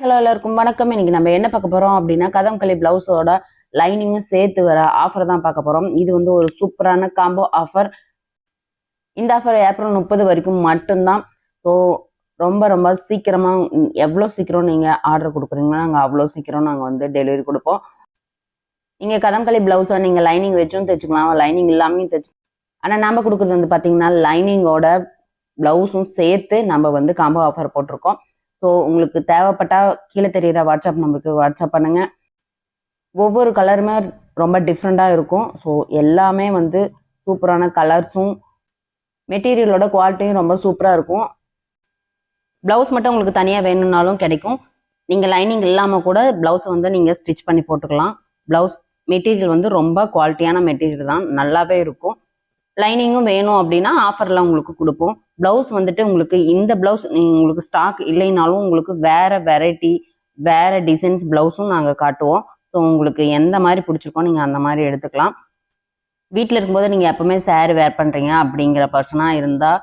Hello எல்லாருக்கும் வணக்கம். இன்னைக்கு நம்ம என்ன பார்க்க போறோம் அப்படின்னா கதம்களி பிளவுஸோட லைனிங்கும் சேர்த்து வர ஆஃபர் தான் பார்க்க போறோம். இது வந்து ஒரு சூப்பரான காம்போ ஆஃபர் இந்த ஆஃபர் ஏப்ரல் முப்பது வரைக்கும் மட்டும்தான். ஸோ ரொம்ப ரொம்ப சீக்கிரமா எவ்வளோ சீக்கிரம் நீங்க ஆர்டர் கொடுக்குறீங்களோ நாங்கள் அவ்வளோ சீக்கிரம் நாங்கள் வந்து டெலிவரி கொடுப்போம். நீங்கள் கதம்களி பிளவுஸை நீங்கள் லைனிங் வச்சும் தைச்சுக்கலாம். லைனிங் இல்லாமையும் தைச்சு ஆனால் நம்ம கொடுக்குறது வந்து பார்த்தீங்கன்னா லைனிங்கோட ப்ளவுஸும் சேர்த்து நம்ம வந்து காம்போ ஆஃபர் போட்டிருக்கோம். ஸோ உங்களுக்கு தேவைப்பட்டா கீழே தெரிகிற வாட்ஸ்அப் நம்பருக்கு வாட்ஸ்அப் பண்ணுங்க. ஒவ்வொரு கலருமே ரொம்ப டிஃப்ரெண்ட்டாக இருக்கும். ஸோ எல்லாமே வந்து சூப்பரான கலர்ஸும் மெட்டீரியலோட குவாலிட்டியும் ரொம்ப சூப்பராக இருக்கும். ப்ளவுஸ் மட்டும் உங்களுக்கு தனியாக வேணும்னாலும் கிடைக்கும். நீங்கள் லைனிங் இல்லாமல் கூட ப்ளவுஸை வந்து நீங்கள் ஸ்டிச் பண்ணி போட்டுக்கலாம். ப்ளவுஸ் மெட்டீரியல் வந்து ரொம்ப குவாலிட்டியான மெட்டீரியல் தான். நல்லாவே இருக்கும். லைனிங்கும் வேணும் அப்படின்னா ஆஃபரில் உங்களுக்கு கொடுப்போம். ப்ளவுஸ் வந்துட்டு உங்களுக்கு இந்த ப்ளவுஸ் உங்களுக்கு ஸ்டாக் இல்லைனாலும் உங்களுக்கு வேற வெரைட்டி வேற டிசைன்ஸ் ப்ளவுஸும் நாங்கள் காட்டுவோம். ஸோ உங்களுக்கு எந்த மாதிரி பிடிச்சிருக்கோ நீங்கள் அந்த மாதிரி எடுத்துக்கலாம். வீட்டில் இருக்கும்போது நீங்கள் எப்பவுமே சேரீ வேர் பண்ணுறீங்க அப்படிங்கிற பர்சனாக இருந்தால்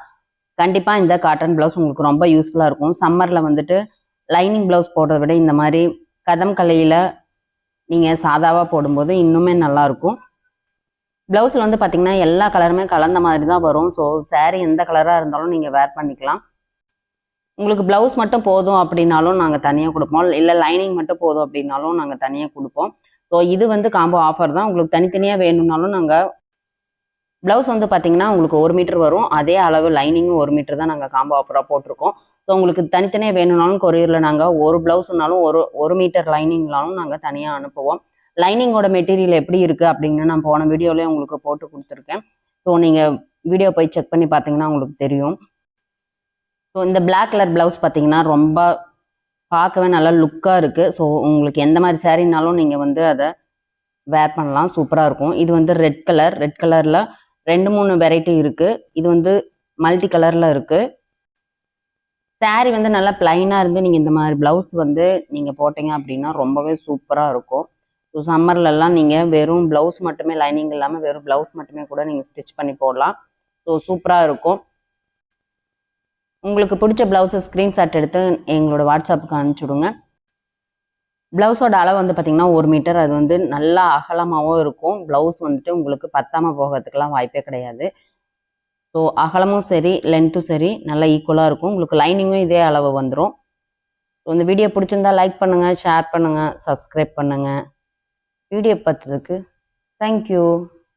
கண்டிப்பாக இந்த காட்டன் ப்ளவுஸ் உங்களுக்கு ரொம்ப யூஸ்ஃபுல்லாக இருக்கும். சம்மரில் வந்துட்டு லைனிங் ப்ளவுஸ் போடுறத விட இந்த மாதிரி கதம் கலையில் நீங்கள் சாதாவாக போடும்போது இன்னுமே நல்லாயிருக்கும் ப்ளவுஸில் வந்து பார்த்தீங்கன்னா எல்லா கலருமே கலந்த மாதிரி தான் வரும். ஸோ சேரீ எந்த கலராக இருந்தாலும் நீங்கள் வேர் பண்ணிக்கலாம். உங்களுக்கு ப்ளவுஸ் மட்டும் போதும் அப்படின்னாலும் நாங்கள் தனியாக கொடுப்போம். இல்லை லைனிங் மட்டும் போதும் அப்படின்னாலும் நாங்கள் தனியாக கொடுப்போம். ஸோ இது வந்து காம்போ ஆஃபர் தான். உங்களுக்கு தனித்தனியாக வேணும்னாலும் நாங்கள் ப்ளவுஸ் வந்து பார்த்தீங்கன்னா உங்களுக்கு ஒரு மீட்டர் வரும். அதே அளவு லைனிங்கும் ஒரு மீட்டர் தான் நாங்கள் காம்போ ஆஃபராக போட்டிருக்கோம். ஸோ உங்களுக்கு தனித்தனியாக வேணும்னாலும் கொரியரில் நாங்கள் ஒரு ப்ளவுஸ்னாலும் ஒரு ஒரு மீட்டர் லைனிங்னாலும் நாங்கள் தனியாக அனுப்புவோம். லைனிங்கோட மெட்டீரியல் எப்படி இருக்குது அப்படின்னு நான் போன வீடியோலேயே உங்களுக்கு போட்டு கொடுத்துருக்கேன். ஸோ நீங்கள் வீடியோ போய் செக் பண்ணி பார்த்தீங்கன்னா உங்களுக்கு தெரியும். ஸோ இந்த பிளாக் கலர் ப்ளவுஸ் பார்த்தீங்கன்னா ரொம்ப பார்க்கவே நல்லா லுக்காக இருக்குது ஸோ உங்களுக்கு எந்த மாதிரி சேரீனாலும் நீங்கள் வந்து அதை வேர் பண்ணலாம். சூப்பராக இருக்கும். இது வந்து ரெட் கலர் ரெட் கலரில் ரெண்டு மூணு வெரைட்டி இருக்குது இது வந்து மல்டி கலரில் இருக்குது சாரீ வந்து நல்லா பிளைனாக இருந்து நீங்கள் இந்த மாதிரி ப்ளவுஸ் வந்து நீங்கள் போட்டீங்க அப்படின்னா ரொம்பவே சூப்பராக இருக்கும். ஸோ சம்மர்லலாம் நீங்கள் வெறும் ப்ளவுஸ் மட்டுமே லைனிங் இல்லாமல் வெறும் ப்ளவுஸ் மட்டுமே கூட நீங்கள் ஸ்டிச் பண்ணி போடலாம். ஸோ சூப்பராக இருக்கும். உங்களுக்கு பிடிச்ச ப்ளவுஸை ஸ்க்ரீன்ஷாட் எடுத்து எங்களோட வாட்ஸ்அப்புக்கு அனுப்பிச்சுடுங்க. ப்ளவுஸோட அளவு வந்து பார்த்திங்கன்னா ஒரு மீட்டர் அது வந்து நல்லா அகலமாகவும் இருக்கும். ப்ளவுஸ் வந்துட்டு உங்களுக்கு பத்தாமல் போகிறதுக்கெல்லாம் வாய்ப்பே கிடையாது. ஸோ அகலமும் சரி லென்த்தும் சரி நல்லா ஈக்குவலாக இருக்கும். உங்களுக்கு லைனிங்கும் இதே அளவு வந்துடும் ஸோ இந்த வீடியோ பிடிச்சிருந்தா லைக் பண்ணுங்கள் ஷேர் பண்ணுங்கள் சப்ஸ்கிரைப் பண்ணுங்கள் வீடியோ பார்த்ததுக்கு தேங்க்யூ